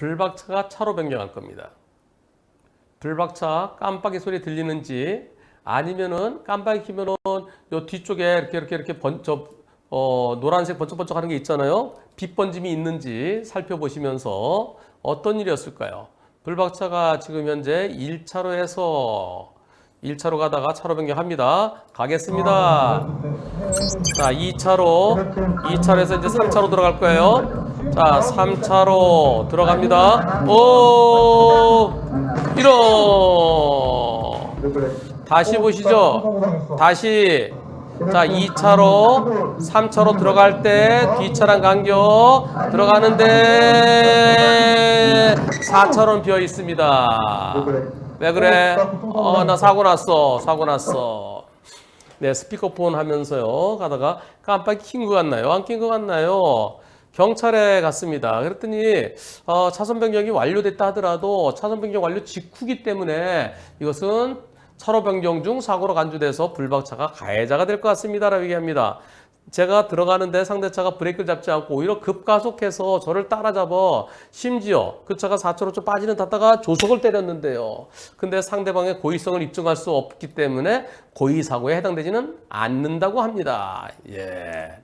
불박차가 차로 변경할 겁니다. 불박차 깜빡이 소리 들리는지 아니면은 깜빡이 키면은 요 뒤쪽에 이렇게 이렇게 이렇게 번저 어 노란색 번쩍번쩍 하는 게 있잖아요. 빛 번짐이 있는지 살펴보시면서 어떤 일이었을까요? 불박차가 지금 현재 1차로에서 1차로 가다가 차로 변경합니다. 가겠습니다. 자, 2차로, 2차로에서 이제 3차로 들어갈 거예요. 자, 3차로 들어갑니다. 오, 이런. 다시 보시죠. 다시. 자, 2차로, 3차로 들어갈 때 뒷차랑 간격 들어가는데 4차로는 비어 있습니다. 왜 그래? 어, 나 사고 났어. 사고 났어. 네, 스피커폰 하면서요. 가다가 깜빡이 킨것 같나요? 안킨것 같나요? 경찰에 갔습니다. 그랬더니 어, 차선 변경이 완료됐다 하더라도 차선 변경 완료 직후기 때문에 이것은 차로 변경 중 사고로 간주돼서 불박차가 가해자가 될 것 같습니다라고 얘기합니다. 제가 들어가는데 상대차가 브레이크를 잡지 않고 오히려 급가속해서 저를 따라잡아 심지어 그 차가 4차로 좀 빠지는 탔다가 조속을 때렸는데요. 근데 상대방의 고의성을 입증할 수 없기 때문에 고의 사고에 해당되지는 않는다고 합니다. 예.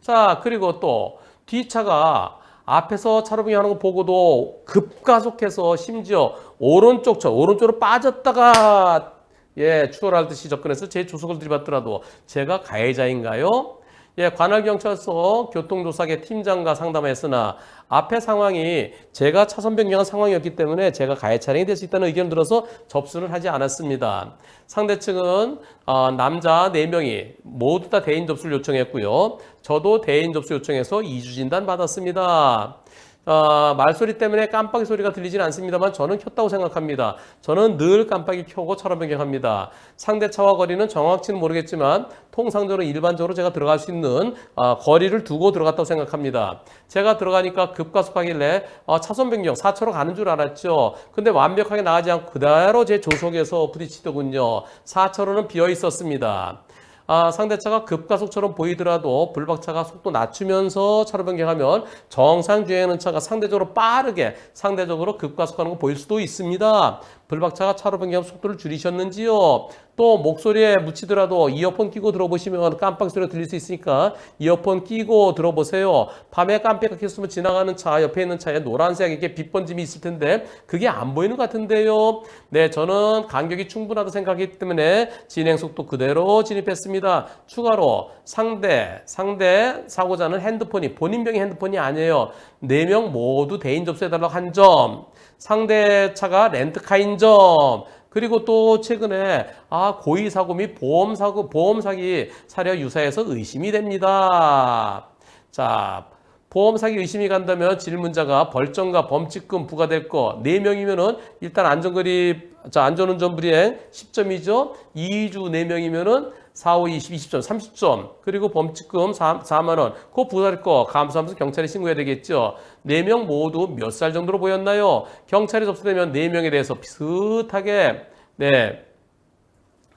자, 그리고 또 뒤차가 앞에서 차로 변경하는 거 보고도 급가속해서 심지어 오른쪽 차 오른쪽으로 빠졌다가 예, 추월할 듯이 접근해서 제 조속을 들이받더라도 제가 가해자인가요? 예, 관할경찰서 교통조사계 팀장과 상담했으나 앞에 상황이 제가 차선 변경한 상황이었기 때문에 제가 가해 차량이 될 수 있다는 의견을 들어서 접수를 하지 않았습니다. 상대 측은 어, 남자 4명이 모두 다 대인 접수를 요청했고요. 저도 대인 접수 요청해서 2주 진단 받았습니다. 어, 말소리 때문에 깜빡이 소리가 들리진 않습니다만 저는 켰다고 생각합니다. 저는 늘 깜빡이 켜고 차로 변경합니다. 상대 차와 거리는 정확치는 모르겠지만 통상적으로 일반적으로 제가 들어갈 수 있는 어, 거리를 두고 들어갔다고 생각합니다. 제가 들어가니까 급가속하길래 어, 차선 변경 4차로 가는 줄 알았죠. 근데 완벽하게 나가지 않고 그대로 제 조속에서 부딪히더군요. 4차로는 비어 있었습니다. 아, 상대차가 급가속처럼 보이더라도 불박차가 속도 낮추면서 차로 변경하면 정상 주행하는 차가 상대적으로 빠르게 상대적으로 급가속하는 거 보일 수도 있습니다. 불박차가 차로 변경하면 속도를 줄이셨는지요? 또 목소리에 묻히더라도 이어폰 끼고 들어보시면 깜빡 소리가 들릴 수 있으니까 이어폰 끼고 들어보세요. 밤에 깜빡이 켰으면 지나가는 차 옆에 있는 차에 노란색 이렇게 빛 번짐이 있을 텐데 그게 안 보이는 것 같은데요. 네, 저는 간격이 충분하다 생각하기 때문에 진행 속도 그대로 진입했습니다. 추가로 상대 상대 사고자는 핸드폰이 본인 병의 핸드폰이 아니에요. 네 명 모두 대인 접수해달라고 한 점. 상대 차가 렌트카인 점. 그리고 또 최근에 아 고의 사고 및 보험 사고 보험 사기 사례 유사해서 의심이 됩니다. 자 보험 사기 의심이 간다면 질문자가 벌점과 범칙금 부과될 거 4명이면은 일단 안전거리 자 안전운전 불이행 10점이죠. 2주 4명이면은 4, 5, 20, 20점, 30점. 그리고 범칙금 4, 4만 원. 그거 부과될 거 감수하면서 경찰에 신고해야 되겠죠. 4명 모두 몇 살 정도로 보였나요? 경찰에 접수되면 4명에 대해서 비슷하게 네.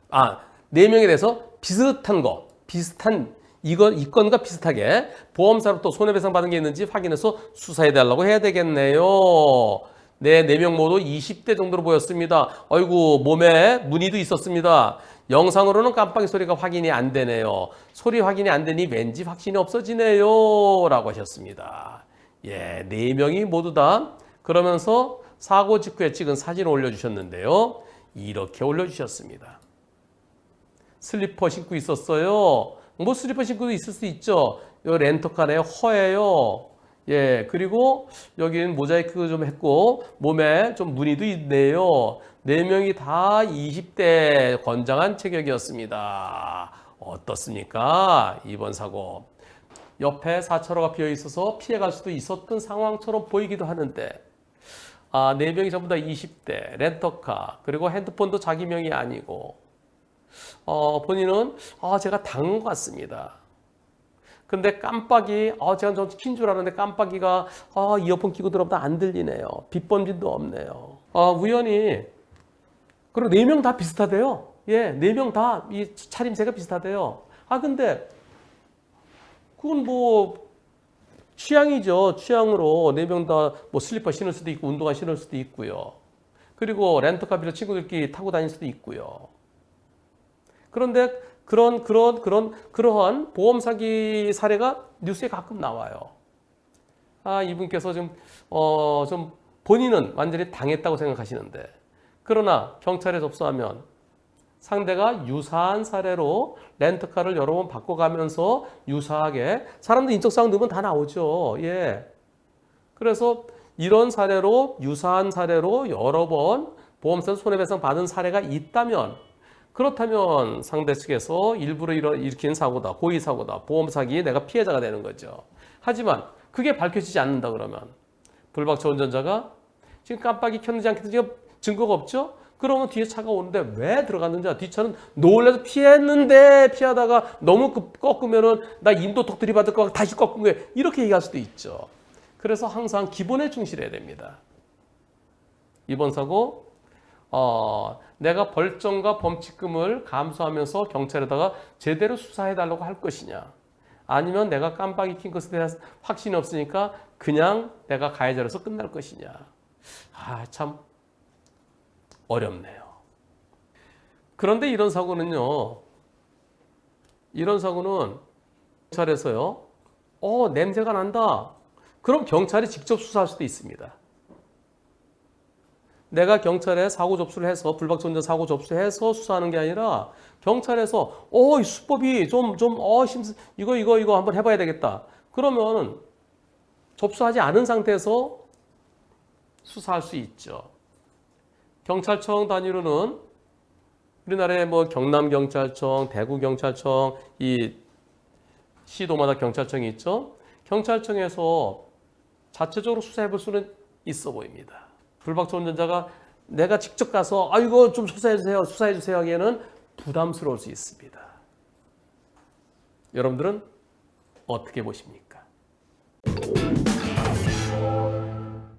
아, 4명에 대해서 비슷한 거, 비슷한 이건 이 건과 비슷하게 보험사로부터 손해배상 받은 게 있는지 확인해서 수사해 달라고 해야 되겠네요. 네, 4명 모두 20대 정도로 보였습니다. 아이고, 몸에 무늬도 있었습니다. 영상으로는 깜빡이 소리가 확인이 안 되네요. 소리 확인이 안 되니 왠지 확신이 없어지네요. 라고 하셨습니다. 예, 4명이 모두 다 그러면서 사고 직후에 찍은 사진을 올려주셨는데요. 이렇게 올려주셨습니다. 슬리퍼 신고 있었어요. 뭐 슬리퍼 신고도 있을 수 있죠. 요 렌터카네 허예요. 예, 그리고 여기는 모자이크 좀 했고 몸에 좀 무늬도 있네요. 네 명이 다 20대 건장한 체격이었습니다. 어떻습니까? 이번 사고. 옆에 4차로가 비어 있어서 피해갈 수도 있었던 상황처럼 보이기도 하는데 아, 네 명이 전부 다 20대, 렌터카, 그리고 핸드폰도 자기 명이 아니고, 어, 본인은, 아, 제가 당한 것 같습니다. 근데 깜빡이, 아, 제가 좀 킨 줄 알았는데 깜빡이가, 아, 이어폰 끼고 들어보다 안 들리네요. 빛번진도 없네요. 아, 우연히, 그리고 네 명 다 비슷하대요. 예, 네 명 다 이 차림새가 비슷하대요. 아, 근데, 그건 뭐, 취향이죠. 취향으로 네 명 다 뭐 슬리퍼 신을 수도 있고 운동화 신을 수도 있고요. 그리고 렌터카 빌려 친구들끼리 타고 다닐 수도 있고요. 그런데 그런 그런 그런 그러한 보험 사기 사례가 뉴스에 가끔 나와요. 아 이분께서 좀어좀 본인은 완전히 당했다고 생각하시는데 그러나 경찰에 접수하면 상대가 유사한 사례로 렌트카를 여러 번 바꿔가면서 유사하게 사람들 인적사항 넣으면 다 나오죠. 예. 그래서 이런 사례로 유사한 사례로 여러 번 보험사 손해배상 받은 사례가 있다면 그렇다면 상대 측에서 일부러 일으킨 사고다, 고의 사고다, 보험 사기에 내가 피해자가 되는 거죠. 하지만 그게 밝혀지지 않는다 그러면 불박차 운전자가 지금 깜빡이 켰는지 안 켰는지 증거가 없죠? 그러면 뒤에 차가 오는데 왜 들어갔는지 뒷차는 놀라서 피했는데 피하다가 너무 급- 꺾으면은 나 인도턱 들이받을 거 다시 꺾은 거예요. 이렇게 얘기할 수도 있죠. 그래서 항상 기본에 충실해야 됩니다. 이번 사고 어, 내가 벌점과 범칙금을 감수하면서 경찰에다가 제대로 수사해 달라고 할 것이냐 아니면 내가 깜빡이 킨 것에 대해서 확신이 없으니까 그냥 내가 가해자로서 끝날 것이냐 아 참 어렵네요. 그런데 이런 사고는요. 이런 사고는 경찰에서요. 어, 냄새가 난다. 그럼 경찰이 직접 수사할 수도 있습니다. 내가 경찰에 사고 접수를 해서 불박차 운전 사고 접수해서 수사하는 게 아니라 경찰에서 어, 이 수법이 좀 좀 어, 심 이거 이거 이거 한번 해 봐야 되겠다. 그러면 접수하지 않은 상태에서 수사할 수 있죠. 경찰청 단위로는 우리나라에 뭐 경남 경찰청, 대구 경찰청, 이 시도마다 경찰청이 있죠. 경찰청에서 자체적으로 수사해 볼 수는 있어 보입니다. 불박차 운전자가 내가 직접 가서 아 이거 좀 수사해 주세요, 수사해 주세요 하기에는 부담스러울 수 있습니다. 여러분들은 어떻게 보십니까?